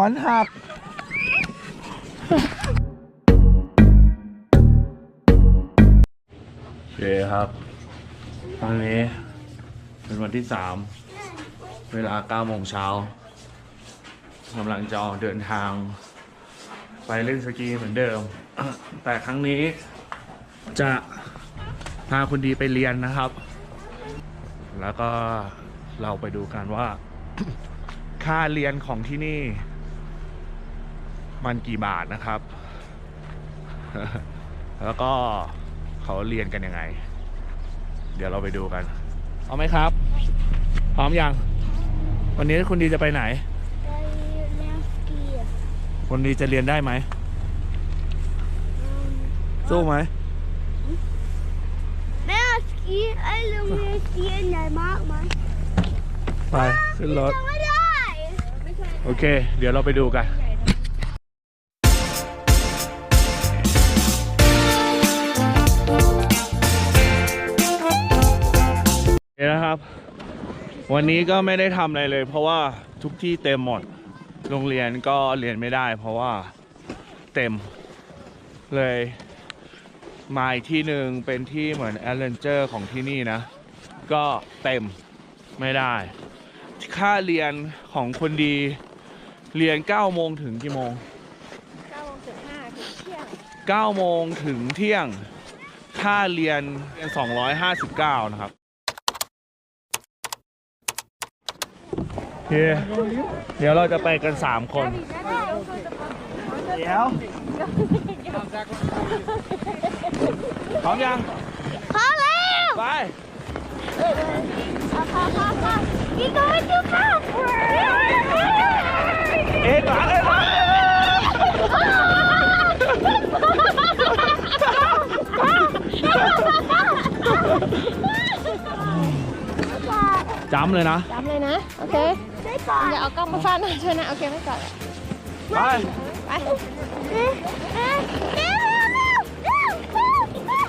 ฟอนหักโอเคครับวันนี้ เป็นวันที่สามเวลา9โมงเช้ากำลังจะออกเดินทาง ไปเล่นสกีเหมือนเดิม แต่ครั้งนี้จะพาคุณดีไปเรียนนะครับ แล้วก็เราไปดูกันว่า ค่าเรียนของที่นี่ มันกี่บาทนะครับ แล้วก็เขาเรียนกันยังไง เดี๋ยวเราไปดูกัน เอาไหมครับ พร้อมยัง วันนี้คุณดีจะไปไหนไปเล่นสกีอะคุณดีจะเรียนได้ไหมสู้ไหมแม่เอาสกีไอ้ลุงมีสกีอันใหญ่มากไหมไปขึ้นรถยังไม่ได้โอเค เดี๋ยวเราไปดูกัน นะครับ วันนี้ก็ไม่ได้ทำอะไรเลย เพราะว่าทุกที่เต็มหมด โรงเรียนก็เรียนไม่ได้ เพราะว่าเต็มเลยมาอีกที่หนึ่งเป็นที่เหมือนแอดเวนเจอร์ของที่นี่นะ ก็เต็มไม่ได้ ค่าเรียนของคนดีเรียน9โมงถึงกี่โมงเก้าโมงสิบห้าถึงเที่ยง9โมงถึงเที่ยง ค่าเรียน259 นะครับโอ เคเดี๋ยวเราจะไปกัน 3 คน เดี๋ยวพร้อมยังพอแล้วไปพอพอพอพอ We going to conference เอ็นหลังเอ็นหลังจำเลยนะจำเลยนะ โอเคได้ ก่อน อย่าเอากล้องมาฟาดหน้าเธอนะ โอเคไม่ก่อนไปไปเอ๊ะเอ๊ะเร็วเร็วเร็ว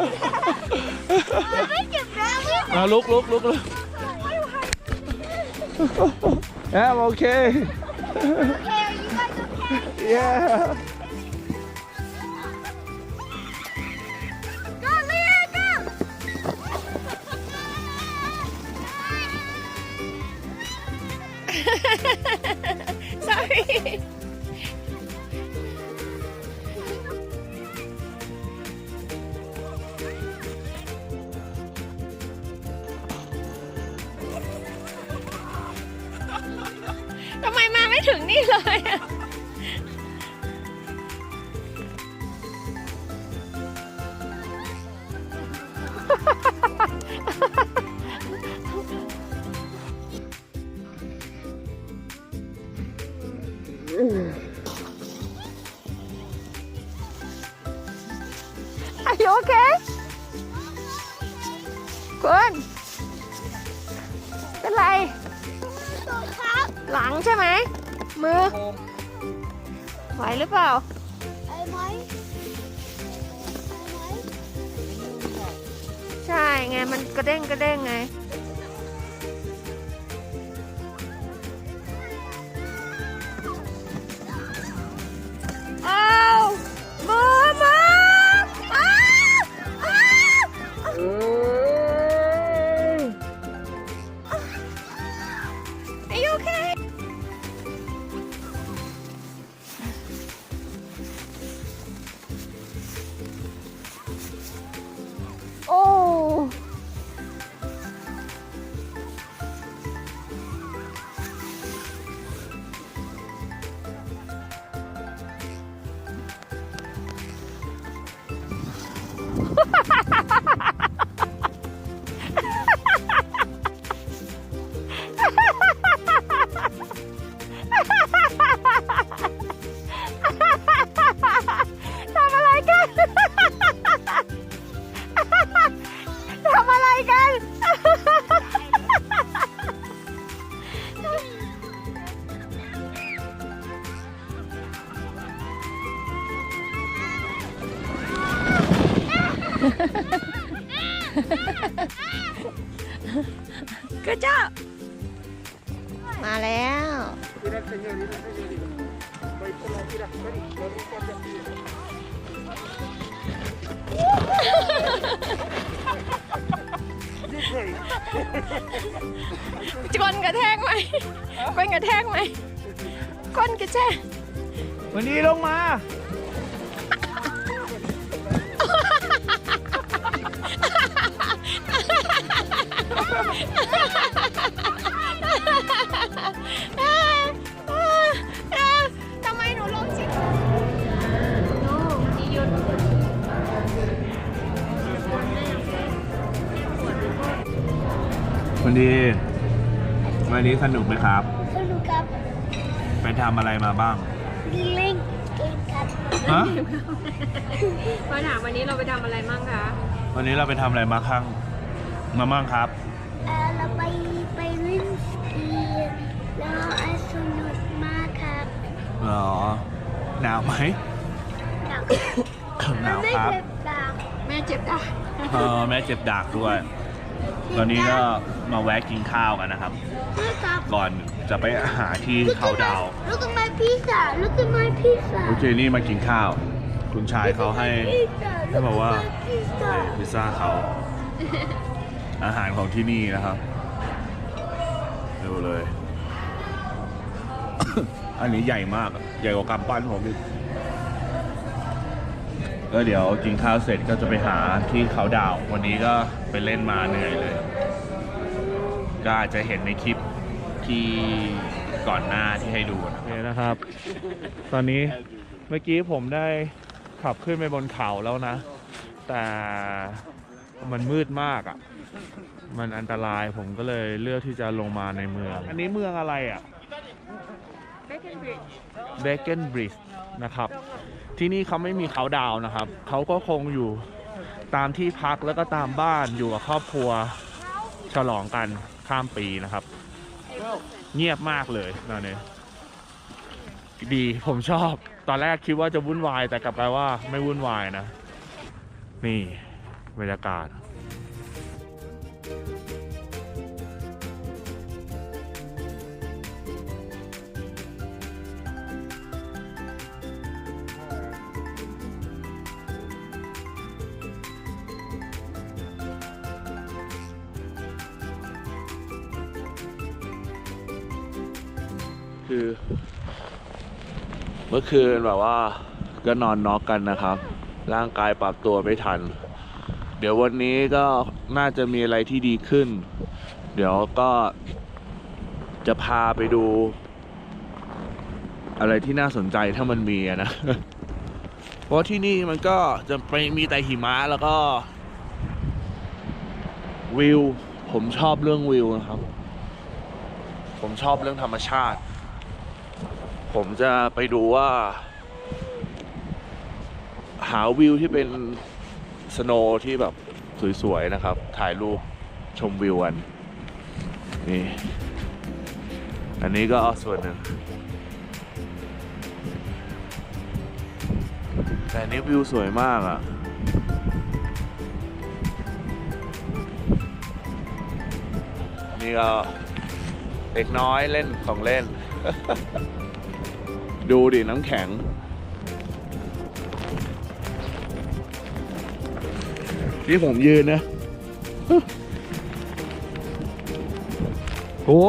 มาลุกลุกลุกลุกแอมโอเค Yeah. Go, Leah, go! Ha ha ha ha! คุณเป็นไรหลังใช่ไหม มือ ไหวหรือเปล่า Hey, Mike. ใช่ไง มันกระเด้งกระเด้งไง ก็เจ้า มาแล้ว จนกระแทกไหมก้นกระแทกไหมค้นกระแทกวันนี้ลงมา ทำไมหนูลงชิดูดีหยุดวันดี วันนี้สนุกไหมครับ สนุกครับไปทำอะไรมาบ้าง เล่นเกมครับฮะ มาถามวันนี้เราไปทำอะไรมั่งคะ วันนี้เราไปทำอะไรมาข้างมาบ้างครับ เอ่อเราไปไปเล่นสกีแล้วอะสนุกมากครับอ๋อหนาวไหมหนาวหนาวไม่ครับเจ็บปากแม่เจ็บได้เออแม่เจ็บดากด้วย ตอนนี้ก็มาแวะกินข้าวกันนะครับด้วยครับก่อนจะไปหาที่เขาดาวน์ลูกทำไมพิซซ่าลูกทำไมพิซซ่าโอเคนี่มากินข้าว คุณชายเขาให้พิซซ่าให้บอกว่าพิซซ่าพิซซ่าเขา อาหารของที่นี่นะครับดูเลย อันนี้ใหญ่มาก ใหญ่กว่ากำปั้นผมอีกก็เดี๋ยวกินข้าวเสร็จก็จะไปหาที่เขาดาว วันนี้ก็ไปเล่นมาเหนื่อยเลย ก็อาจจะเห็นในคลิปที่ก่อนหน้าที่ให้ดูนะครับ ตอนนี้เมื่อกี้ผมได้ขับขึ้นไปบนเขาแล้วนะ แต่ มันมืดมากอะ่ะ มันอันตรายผมก็เลยเลือกที่จะลงมาในเมือง อันนี้เมืองอะไรอะ่ะเบเกนบริดจ์นะครับ ที่นี่เขาไม่มีเขาดาวน์นะครับ เขาก็คงอยู่ตามที่พักแล้วก็ตามบ้านอยู่กับครอบครัวฉลองกันข้ามปีนะครับ เงียบมากเลยตอนนี้ดีผมชอบ ตอนแรกคิดว่าจะวุ่นวายแต่กลับกลายว่าไม่วุ่นวายนะ นี่ บรรยากาศ คือเมื่อคืนแบบว่าก็นอนน็อกกันนะครับ ร่างกายปรับตัวไม่ทัน เดี๋ยววันนี้ก็น่าจะมีอะไรที่ดีขึ้น เดี๋ยวก็จะพาไปดู อะไรที่น่าสนใจถ้ามันมีนะ เพราะที่นี่มันก็จะไปมีแต่หิมะแล้วก็วิว ผมชอบเรื่องวิวนะครับ ผมชอบเรื่องธรรมชาติ ผมจะไปดูว่า หาวิวที่เป็น สโนว์ที่แบบสวยๆนะครับ ถ่ายรูปชมวิวกันนี่อันนี้ก็ส่วนหนึ่งแต่นนี้วิวสวยมากอะ่ะ นี่ก็เด็กน้อยเล่นของเล่น ดูดิน้ำแข็ง ที่ผมยืนนะโอ้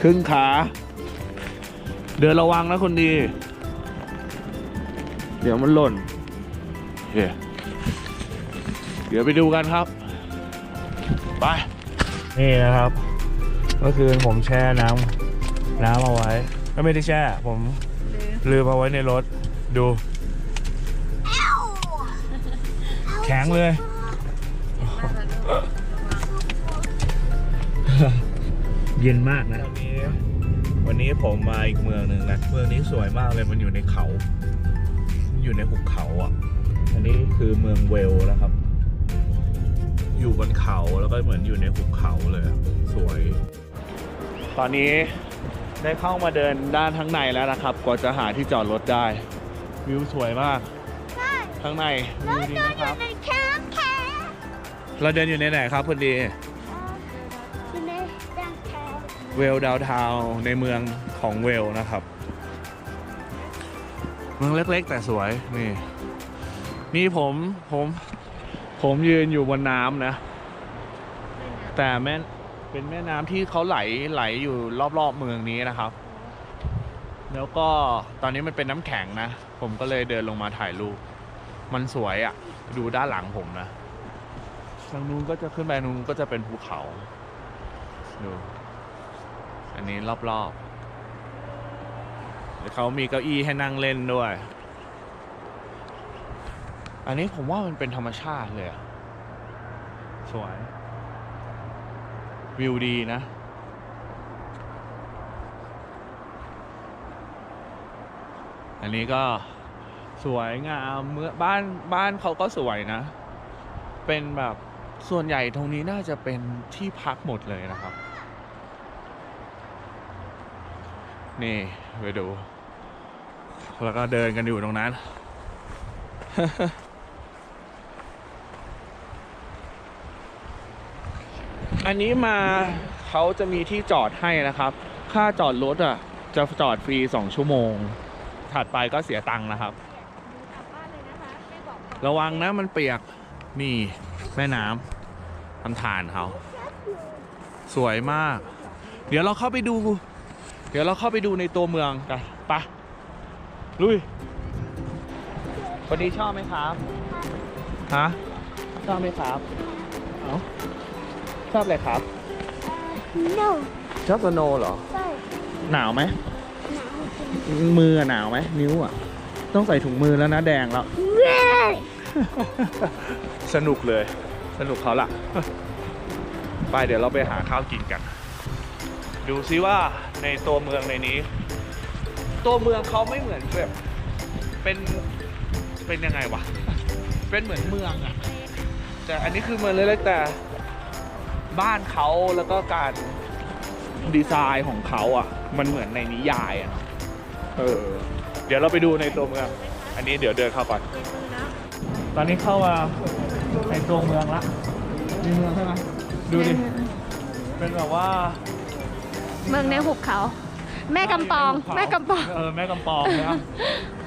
ครึ่งขา เดินระวังนะคนดี เดี๋ยวมันหล่นเฮ้เดี๋ยวไปดูกันครับ ไป นี่นะครับเมื่อคืนผมแช่น้ำน้ำเอาไว้ ก็ไม่ได้แช่ ผมลืมเอาไว้ในรถดู งเลย เย็นมากนะ วันนี้วันนี้ผมมาอีกเมืองหนึ่งนะ เมืองนี้สวยมากเลยมันอยู่ในเขา อยู่ในหุบเขาอะ อันนี้คือเมืองเวลนะครับ อยู่บนเขาแล้วก็เหมือนอยู่ในหุบเขาเลยอะสวย ตอนนี้ได้เข้ามาเดินด้านทั้างในแล้วนะครับกว่าจะหาที่จอดรถได้ วิวสวยมากใช่ข้างในวิแล้ววดีก็นะอคยู่รับ เราเดินอยู่ในไหนครับพอดีอยู่ในดังแคมป์ดเวลดาวทาวในเมืองของเวลนะครับ เมืองเล็กๆแต่สวยนี่นี่ผมผมผมยืนอยู่บนน้ำนะ แต่แม่เป็นแม่น้ำที่เขาไหลไหลอยู่รอบๆเมืองนี้นะครับ แล้วก็ตอนนี้มันเป็นน้ำแข็งนะ ผมก็เลยเดินลงมาถ่ายรูป มันสวยอะ่ะ ดูด้านหลังผมนะ ทางนู้นก็จะขึ้นไปนู้นก็จะเป็นภูเขาดูอันนี้รอบๆแล้วเขามีเก้าอี้ให้นั่งเล่นด้วย อันนี้ผมว่ามันเป็นธรรมชาติเลยอะสวย วิวดีนะอันนี้ก็สวยงามเมื่อบ้านบ้านเขาก็สวยนะ เป็นแบบ ส่วนใหญ่ตรงนี้น่าจะเป็นที่พักหมดเลยนะครับ นี่ ไปดู แล้วก็เดินกันอยู่ตรงนั้น อันนี้มาเขาจะมีที่จอดให้นะครับ ค่าจอดรถอะ จะจอดฟรี 2 ชั่วโมง ถัดไปก็เสียตังค์นะครับ ระวังนะมันเปียก นี่ แม่น้ำทำฐานเขาสวยมาก เดี๋ยวเราเข้าไปดู เดี๋ยวเราเข้าไปดูในตัวเมืองกันไปะลุยวันนี้ชอบไหมครับฮะชอบไหมครับเอ้าชอบอะไรครับ no ชอบสโนว์เหรอ ใช่หนาวไหมหนาวมืออะหนาวไหมนิ้วอะ ต้องใส่ถุงมือแล้วนะแดงแล้วเย้ สนุกเลย สนุกเขาล่ะ ไปเดี๋ยวเราไปหาข้าวกินกัน ดูซิว่าในตัวเมืองในนี้ ตัวเมืองเขาไม่เหมือนแบบเป็นเป็นยังไงวะ เป็นเหมือนเมืองอะแต่อันนี้คือเมืองเล็กๆแต่บ้านเขาแล้วก็การดีไซน์ของเขาอะ มันเหมือนในนิยายอะ เออ เดี๋ยวเราไปดูในตัวเมือง อันนี้เดี๋ยวเดินเข้าก่อน ตอนนี้เข้ามาในตัวเมืองละในเมืองใช่ไหมดูดิ เป็นแบบว่าเมืองในหุบเขา แม่กำปอง แม่กำปอง เออแม่กำปองนะ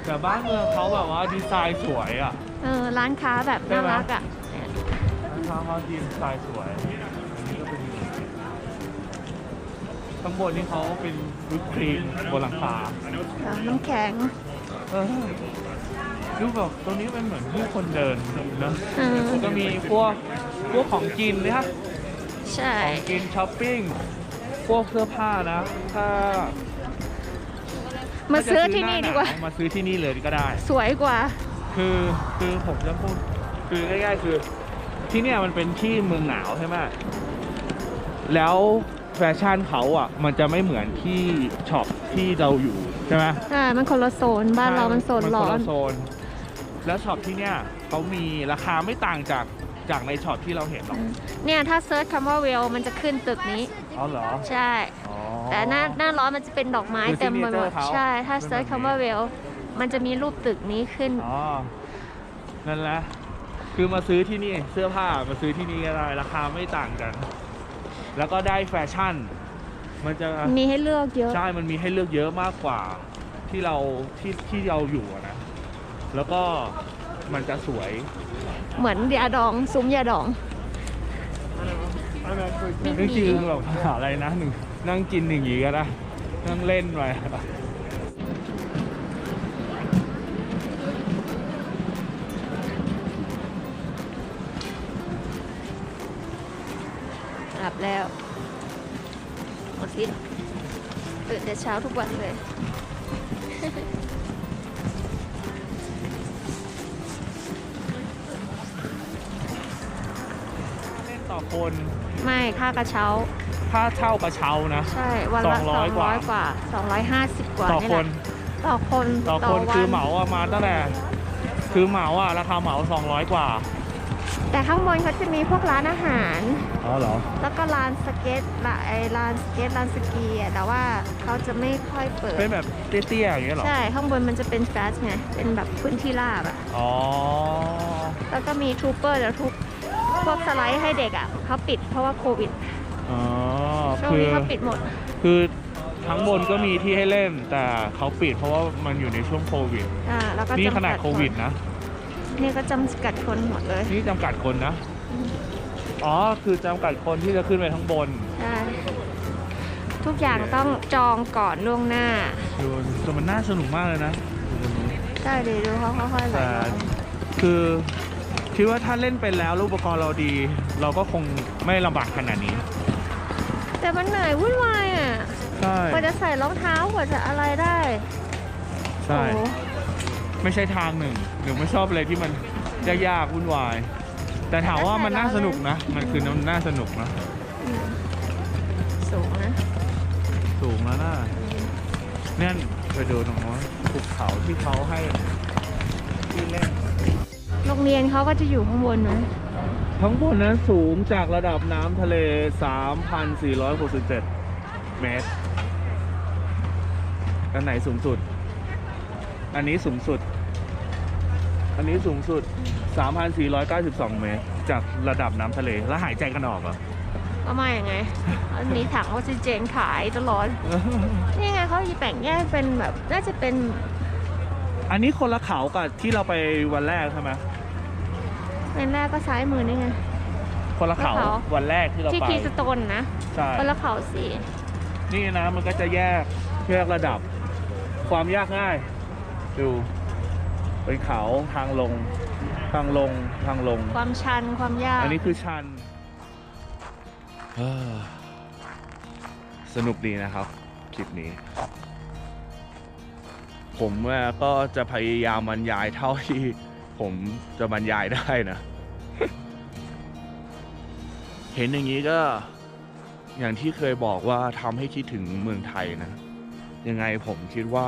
แต่บ้านเมืองเขาแบบว่าดีไซน์สวยอะ เออร้านค้าแบบน่ารักอะร้านค้าเขาดีไซน์สวยอันนี้ก็เป็นข้างบนนี่เขาเป็นวิปครีมบนหลังคาน้ำแข็งเออ ดูแบบตรงนี้เป็นเหมือนผู้คนเดินนะเออก็มีพวกพวกของกินนะใช่ ของกินช้อปปิ้งพวกเสื้อผ้านะ ถ้ามาถ้จะซื้อที่นี่หดีกว่าหวมาซื้อที่นี่เลยก็ได้ สวยกว่า คือคือผมจะพูดคือง่ายๆคือ ที่เนี่ยมันเป็นที่เมืองหนาวใช่ไหมแล้วแฟชั่นเขาอะ มันจะไม่เหมือนที่ช็อปที่เราอยู่ใช่ไหมใช่มันคนละโซน บ้านเรามันโซนร้อนมัคละโซน แล้วช็อปที่เนี่ยเขามีราคาไม่ต่างจากจากในช็อปที่เราเห็นหรอกเนี่ยถ้าเซิร์ชคำว่าเวลมันจะขึ้นตึกนี้อ๋อเหรอใช่ อ๋อ แต่หน้าหน้าร้อนมันจะเป็นดอกไม้คือเต็มไปหมด signature เขาใช่ ถ้าเป็นแบบเซิร์ชนี้ คำว่าเวลมันจะมีรูปตึกนี้ขึ้น อ๋อ นั่นแหละ คือมาซื้อที่นี่เสื้อผ้ามาซื้อที่นี่ก็ได้ราคาไม่ต่างกัน แล้วก็ได้แฟชั่น มันจะมีให้เลือกเยอะ ใช่ มันมีให้เลือกเยอะมากกว่าที่เราที่ที่เราอยู่อะนะ แล้วก็มันจะสวย เหมือนยาดองซุ้มยาดอง นี่คือแบบหาอะไรนะหนึ่งนั่งกินอย่างงี้ก็ได้นั่งเล่นไปอาบแล้วหมดสิ้นตื่นแต่เช้าทุกวันเลย คนไม่ค่ากระเช้า ค่าเช่ากระเช้านะ ใช่วันละ200สองกว่าร้อยกว่าสองร้อยห้าสิบกว่าต่อนี่คแหนละต่อคนต่อคนวัคือเหมาอะมาตั้งแต่คือเหมาอะราคาเหมา 200 กว่าแต่ข้างบนเขาจะมีพวกร้านอาหาร อ๋อเหรอแล้วก็ร้านสเก็ตละไอร้านสเก็ตร้านสกีอะแต่ว่าเขาจะไม่ค่อยเปิด เป็นแบบเตี้ยๆอย่างเงี้ยเหรอใช่ข้างบนมันจะเป็นแฟลชไงเป็นแบบพื้นที่ราบอะอ๋อแล้วก็มีทูเปอร์แต่ทุก พวกสไลด์ให้เด็กอะเขาปิดเพราะว่าโควิดอ๋อช่วงคือนี้เขาปิดหมด คือทั้งบนก็มีที่ให้เล่น แต่เขาปิดเพราะว่ามันอยู่ในช่วงโควิด อ่าแล้วก็นี่จำกัขนาดโควิดนะ นี่ก็จำกัดคนหมดเลยนี่จำกัดคนนะ อ๋อ คือจำกัดคนที่จะขึ้นไปทั้งบนใช่ทุกอย่างต้องจองก่อนล่วงหน้าดูแต่มันน่าสนุกมากเลยนะ ได้ดีดูเขาค่อยๆไหลแต่คือ คิดว่าถ้าเล่นเป็นแล้วรูปอุปกรณ์เราดี เราก็คงไม่ลำบากขนาดนี้ แต่มันเหนื่อยวุ่นวายอะใช่กว่าจะใส่รองเท้ากว่าจะอะไรได้ใช่ โอ้ไม่ใช่ทางหนึ่งหรือไม่ชอบอะไรที่มันยากๆวุ่นวาย แต่ถามว่ามันน่าสนุกนะ มันคือมันน่าสนุกนะอืมสูงนะสูงแล้วนะเนี่ยไปดูตรงโน้นภูเขาที่เขาให้ที่เล่น โรงเรียนเขาก็จะอยู่ข้างบนนะทั้งหมดนั้นสูงจากระดับน้ำทะเล 3,467 เมตรอันไหนสูงสุด อันนี้สูงสุด อันนี้สูงสุด 3,492 เมตร จากระดับน้ำทะเล แล้วหายใจกันออกเหรอก็ไม่ยังไง อันนี้ถังออกซิเจนขายตลอด นี่ไงเขาจะแบ่งแยกเป็นแบบ น่าจะเป็น อันนี้คนละเขากับที่เราไปวันแรกใช่ไหมเป็นแรกก็ซ้ายมือนี่ไง คนละเขาคนละเขา วันแรกที่เราที่ไปคีสโตนนะใช่คนละเขาสีนี่นะมันก็จะแยกแยกระดับ ความยากง่าย ดูเป็นเขาทางลง ทางลงทางลง ความชันความยากอันนี้คือชันเอ้อสนุกดีนะครับคลิปนี้ ผมก็จะพยายามบรรยายเท่าที่ผมจะบรรยายได้นะ เห็นอย่างนี้ก็อย่างที่เคยบอกว่าทำให้คิดถึงเมืองไทยนะ ยังไงผมคิดว่า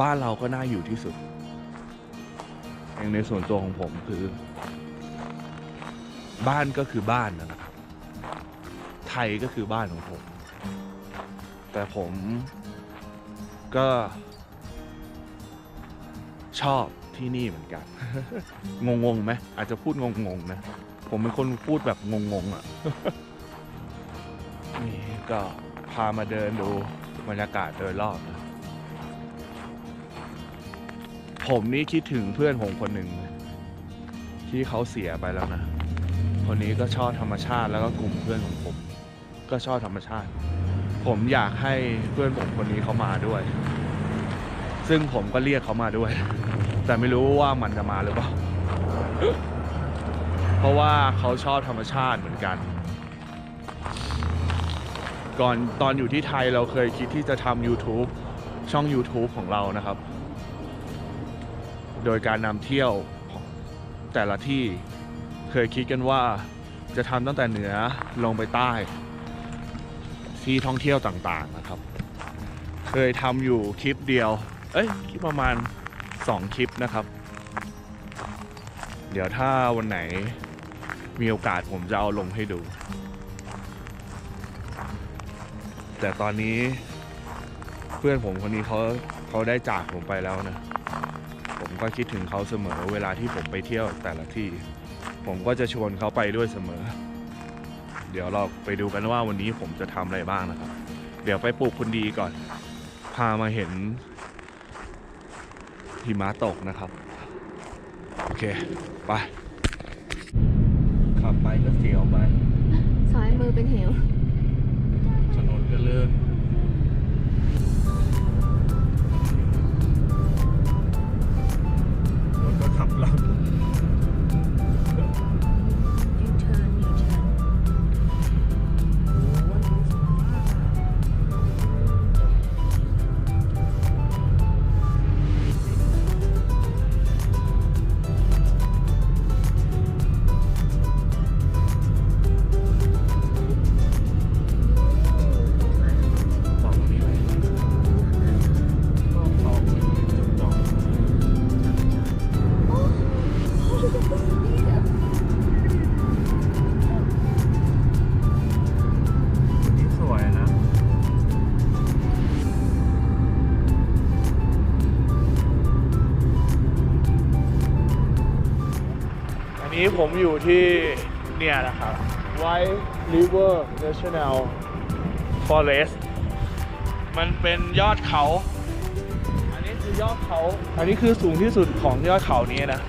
บ้านเราก็น่าอยู่ที่สุด อย่างในส่วนตัวของผมคือ บ้านก็คือบ้านนะครับ ไทยก็คือบ้านของผม แต่ผมก็ ชอบที่นี่เหมือนกัน งงๆไหมอาจจะพูดงงๆนะ ผมเป็นคนพูดแบบงงๆอะ นี่ก็พามาเดินดูบรรยากาศโดยรอบนะผมนี่คิดถึงเพื่อนผมคนหนึ่ง ที่เขาเสียไปแล้วนะ คนนี้ก็ชอบธรรมชาติแล้วก็กลุ่มเพื่อนของผม ก็ชอบธรรมชาติ ผมอยากให้เพื่อนผมคนนี้เขามาด้วย ซึ่งผมก็เรียกเขามาด้วย แต่ไม่รู้ว่ามันจะมาหรือเปล่า เพราะว่าเขาชอบธรรมชาติเหมือนกัน ก่อนตอนอยู่ที่ไทยเราเคยคิดที่จะทำ YouTube ช่อง YouTube ของเรานะครับ โดยการนำเที่ยวแต่ละที่เคยคิดกันว่าจะทำตั้งแต่เหนือลงไปใต้ ที่ท่องเที่ยวต่างๆนะครับ เคยทำอยู่คลิปเดียว เอ้ยคลิปประมาณ 2 คลิปนะครับ เดี๋ยวถ้าวันไหนมีโอกาสผมจะเอาลงให้ดู แต่ตอนนี้เพื่อนผมคนนี้เขาเขาได้จากผมไปแล้วนะ ผมก็คิดถึงเขาเสมอเวลาที่ผมไปเที่ยวแต่ละที่ ผมก็จะชวนเขาไปด้วยเสมอ เดี๋ยวเราไปดูกันว่าวันนี้ผมจะทำอะไรบ้างนะครับ เดี๋ยวไปปลูกคุณดีก่อน พามาเห็นหิมะตกนะครับ โอเค ไป ขับไปก็เสียวไป ซ้ายมือเป็นเหว ผมอยู่ที่เนี่ยนะครับ White River National Forest มันเป็นยอดเขา อันนี้คือยอดเขา อันนี้คือสูงที่สุดของยอดเขานี้นะ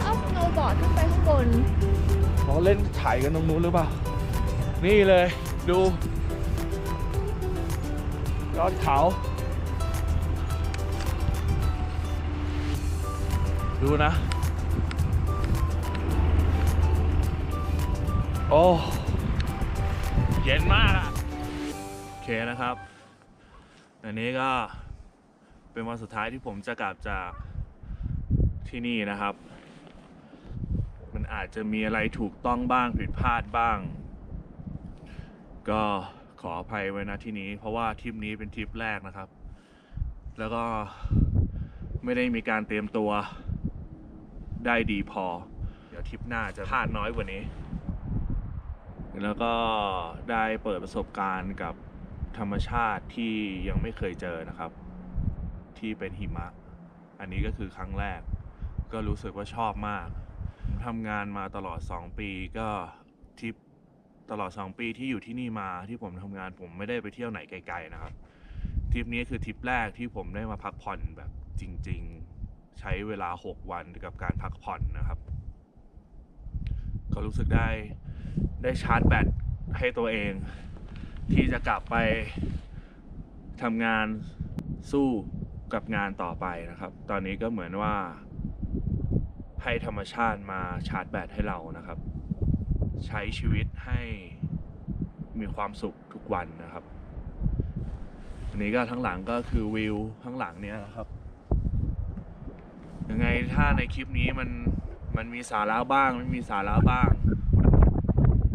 เอาสโนว์บอร์ดขึ้นไปข้างบนเขาเล่นถ่ายกันตรงนู้นหรือเปล่า นี่เลยดู ยอดเขา ดูนะ โอ้เย็นมากอะโอเคนะครับ อันนี้ก็เป็นวันสุดท้ายที่ผมจะกลับจากที่นี่นะครับ มันอาจจะมีอะไรถูกต้องบ้างผิดพลาดบ้าง ก็ขออภัยไว้นะที่นี้ เพราะว่าทริปนี้เป็นทริปแรกนะครับ แล้วก็ไม่ได้มีการเตรียมตัวได้ดีพอ เดี๋ยวทริปหน้าจะพลาดน้อยกว่านี้ แล้วก็ได้เปิดประสบการณ์กับธรรมชาติที่ยังไม่เคยเจอนะครับ ที่เป็นหิมะ อันนี้ก็คือครั้งแรก ก็รู้สึกว่าชอบมากทำงานมาตลอด 2 ปีก็ทริปตลอด 2 ปีที่อยู่ที่นี่มาที่ผมทำงานผมไม่ได้ไปเที่ยวไหนไกลๆนะครับทริปนี้คือทริปแรกที่ผมได้มาพักผ่อนแบบจริง ๆ ใช้เวลา 6 วันกับการพักผ่อนนะครับ ก็รู้สึกได้ได้ชาร์จแบตให้ตัวเอง ที่จะกลับไปทำงานสู้กับงานต่อไปนะครับ ตอนนี้ก็เหมือนว่าให้ธรรมชาติมาชาร์จแบตให้เรานะครับ ใช้ชีวิตให้มีความสุขทุกวันนะครับอันนี้ก็ทั้งหลังก็คือวิวข้างหลังเนี้ยนะครับ ยังไงถ้าในคลิปนี้มัน มันมีสาระบ้างไม่มีสาระบ้าง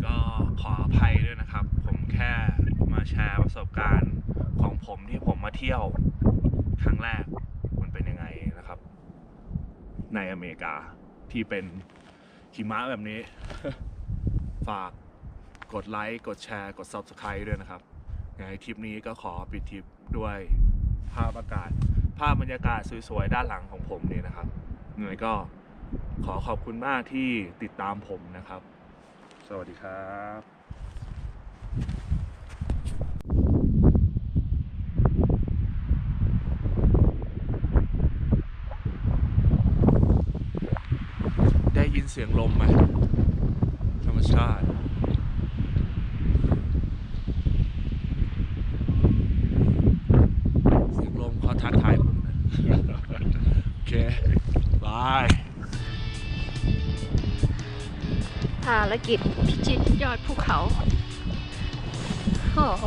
ก็ขออภัยด้วยนะครับ ผมแค่มาแชร์ประสบการณ์ของผมที่ผมมาเที่ยวครั้งแรกมันเป็นยังไงนะครับ ในอเมริกาที่เป็นหิมะแบบนี้ ฝากกดไลค์กดแชร์กด Subscribe ด้วยนะครับไงทริปนี้ก็ขอปิดทริปด้วยภาพอากาศ ภาพบรรยากาศสวยๆด้านหลังของผมนี่นะครับยังไงก็ ขอขอบคุณมากที่ติดตามผมนะครับ สวัสดีครับได้ยินเสียงลมไหมธรรมชาติารกิจพิชิตยอดภูเขา โอ้โห